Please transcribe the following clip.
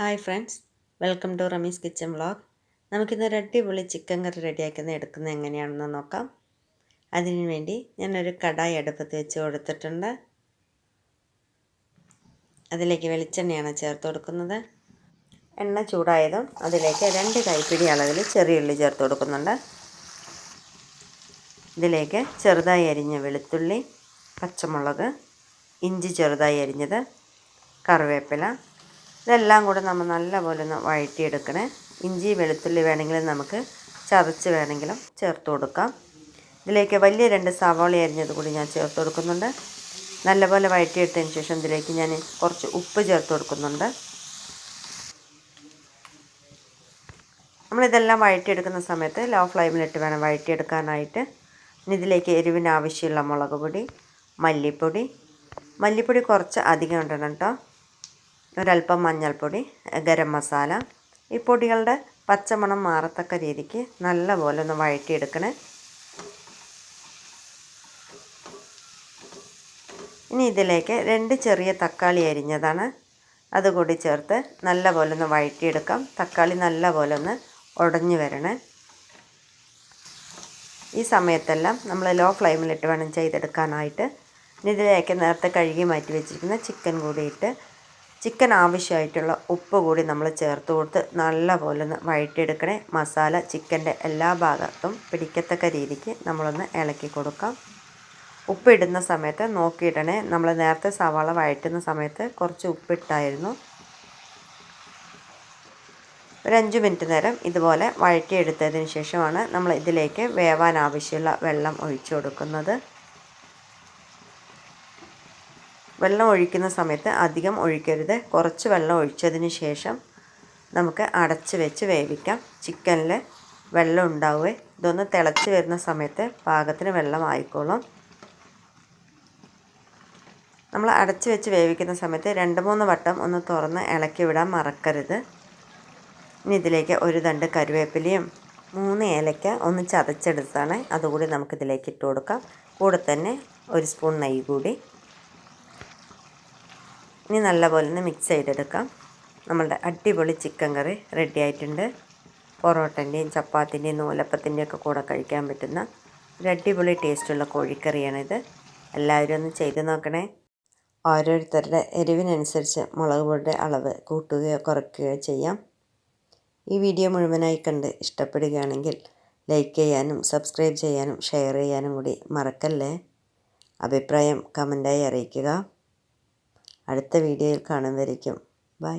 Hi friends welcome to Ramees kitchen vlog നമുക്കിന്ന് ഒരു അടിപൊളി ചിക്കൻ കറി റെഡിയാക്കുന്നത് എടുക്കുന്നത് എങ്ങനെയാണെന്ന് നോക്കാം. അതിനു വേണ്ടി ഞാനൊരു കടായി അടുപ്പത്ത് വെച്ച് കൊടുത്തിട്ടുണ്ട്. അതിലേക്ക് വെളിച്ചെണ്ണയാണ് ചേർത്ത് കൊടുക്കുന്നത്. എണ്ണ ചൂടായതും അതിലേക്ക് രണ്ട് കൈപ്പിടി അളവിൽ ചെറിയ ഉള്ളി ചേർത്ത് കൊടുക്കുന്നുണ്ട്. ഇതിലേക്ക് ചെറുതായി അരിഞ്ഞ വെളുത്തുള്ളി പച്ചമുളക് ഇഞ്ചി ചെറുതായി അരിഞ്ഞത് കറിവേപ്പില ഇതെല്ലാം കൂടെ നമ്മൾ നല്ലപോലെ ഒന്ന് വഴറ്റിയെടുക്കണേ. ഇഞ്ചി വെളുത്തുള്ളി വേണമെങ്കിലും നമുക്ക് ചതച്ച് വേണമെങ്കിലും ചേർത്ത് കൊടുക്കാം. ഇതിലേക്ക് വലിയ രണ്ട് സവാള അരിഞ്ഞത് കൂടി ഞാൻ ചേർത്ത് കൊടുക്കുന്നുണ്ട്. നല്ലപോലെ വഴറ്റിയെടുത്തതിന് ശേഷം ഇതിലേക്ക് ഞാൻ കുറച്ച് ഉപ്പ് ചേർത്ത് കൊടുക്കുന്നുണ്ട്. നമ്മളിതെല്ലാം വഴറ്റിയെടുക്കുന്ന സമയത്ത് ലോ ഫ്ലെയിമിലിട്ട് വേണം വഴറ്റിയെടുക്കാനായിട്ട്. ഇനി ഇതിലേക്ക് എരിവിന് ആവശ്യമുള്ള മുളക് പൊടി മല്ലിപ്പൊടി. മല്ലിപ്പൊടി കുറച്ച് അധികം ഉണ്ടണം കേട്ടോ ഒരല്പം മഞ്ഞൾപ്പൊടി ഗരം മസാല. ഈ പൊടികളുടെ പച്ചമണം മാറത്തക്ക രീതിക്ക് നല്ലപോലെ ഒന്ന് വഴറ്റിയെടുക്കണേ. ഇനി ഇതിലേക്ക് രണ്ട് ചെറിയ തക്കാളി അരിഞ്ഞതാണ്. അതുകൂടി ചേർത്ത് നല്ലപോലെ ഒന്ന് വഴറ്റിയെടുക്കാം. തക്കാളി നല്ലപോലെ ഒന്ന് ഉടഞ്ഞു വരണേ. ഈ സമയത്തെല്ലാം നമ്മൾ ലോ ഫ്ലെയിമിലിട്ട് വേണം ചെയ്തെടുക്കാനായിട്ട്. ഇനി ഇതിലേക്ക് നേരത്തെ കഴുകി മാറ്റി വെച്ചിരിക്കുന്ന ചിക്കൻ കൂടിയിട്ട് ചിക്കൻ ആവശ്യമായിട്ടുള്ള ഉപ്പ് കൂടി നമ്മൾ ചേർത്ത് കൊടുത്ത് നല്ലപോലെ ഒന്ന് വഴറ്റിയെടുക്കണേ. മസാല ചിക്കന്റെ എല്ലാ ഭാഗത്തും പിടിക്കത്തക്ക രീതിക്ക് നമ്മളൊന്ന് ഇളക്കി കൊടുക്കാം. ഉപ്പിടുന്ന സമയത്ത് നോക്കിയിടണേ നമ്മൾ നേരത്തെ സവാള വഴറ്റുന്ന സമയത്ത് കുറച്ച് ഉപ്പിട്ടായിരുന്നു. ഒരു അഞ്ച് മിനിറ്റ് നേരം ഇതുപോലെ വഴറ്റിയെടുത്തതിന് ശേഷമാണ് നമ്മൾ ഇതിലേക്ക് വേവാൻ ആവശ്യമുള്ള വെള്ളം ഒഴിച്ചു കൊടുക്കുന്നത്. വെള്ളം ഒഴിക്കുന്ന സമയത്ത് അധികം ഒഴിക്കരുത്. കുറച്ച് വെള്ളം ഒഴിച്ചതിന് ശേഷം നമുക്ക് അടച്ച് വെച്ച് വേവിക്കാം. ചിക്കനിൽ വെള്ളം ഉണ്ടാവുകയെ ഇതൊന്ന് തിളച്ച് വരുന്ന സമയത്ത് പാകത്തിന് വെള്ളം ആയിക്കോളും. നമ്മൾ അടച്ച് വെച്ച് വേവിക്കുന്ന സമയത്ത് രണ്ട് മൂന്ന് വട്ടം ഒന്ന് തുറന്ന് ഇളക്കി വിടാൻ മറക്കരുത്. ഇനി ഇതിലേക്ക് ഒരു തണ്ട് കരുവേപ്പിലയും മൂന്ന് ഏലക്ക ഒന്ന് ചതച്ചെടുത്താണ് അതുകൂടി നമുക്കിതിലേക്ക് ഇട്ട് കൊടുക്കാം. കൂടെ തന്നെ ഒരു സ്പൂൺ നെയ്യ് കൂടി. ഇനി നല്ലപോലെ ഒന്ന് മിക്സ് ചെയ്തെടുക്കാം. നമ്മളുടെ അടിപൊളി ചിക്കൻ കറി റെഡി ആയിട്ടുണ്ട്. പൊറോട്ടന്റെയും ചപ്പാത്തിന്റെയും നൂലപ്പത്തിന്റെയും ഒക്കെ കൂടെ കഴിക്കാൻ പറ്റുന്ന ഒരു അടിപൊളി ടേസ്റ്റുള്ള കോഴിക്കറിയാണിത്. എല്ലാവരും ഒന്ന് ചെയ്ത് നോക്കണേ. ഓരോരുത്തരുടെ എരിവിനനുസരിച്ച് മുളക് പൊടിയുടെ അളവ് കൂട്ടുകയോ കുറയ്ക്കുകയോ ചെയ്യാം. ഈ വീഡിയോ മുഴുവനായി കണ്ട് ഇഷ്ടപ്പെടുകയാണെങ്കിൽ ലൈക്ക് ചെയ്യാനും സബ്സ്ക്രൈബ് ചെയ്യാനും ഷെയർ ചെയ്യാനും കൂടി മറക്കല്ലേ? അഭിപ്രായം കമന്റായി അറിയിക്കുക. അടുത്ത വീഡിയോയിൽ കാണും വരയ്ക്കും ബൈ.